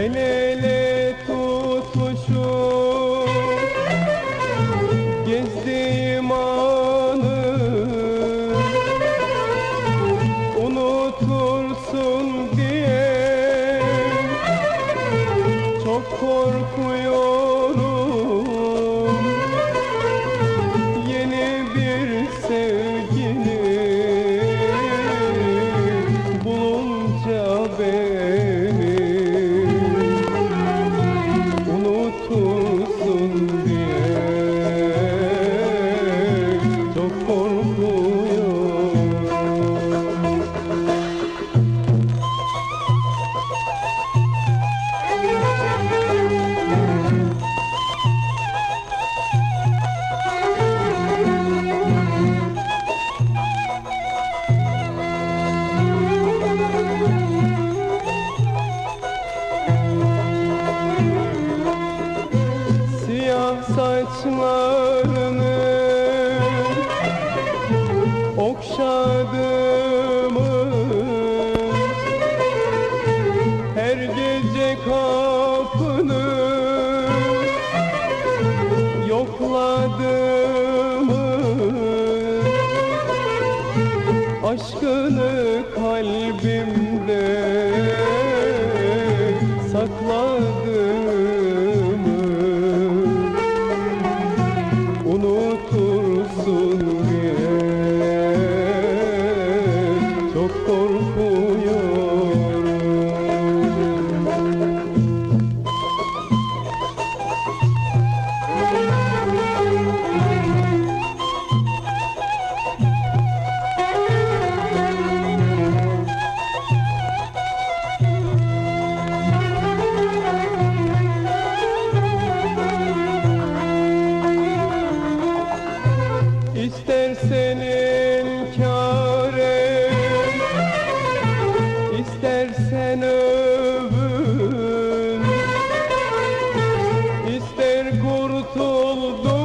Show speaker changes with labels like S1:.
S1: El ele tutmuşum. Gezdiğim ağır saçlarını Okşadığımı Her gece kapını Yokladığımı Aşkını kalbim oldu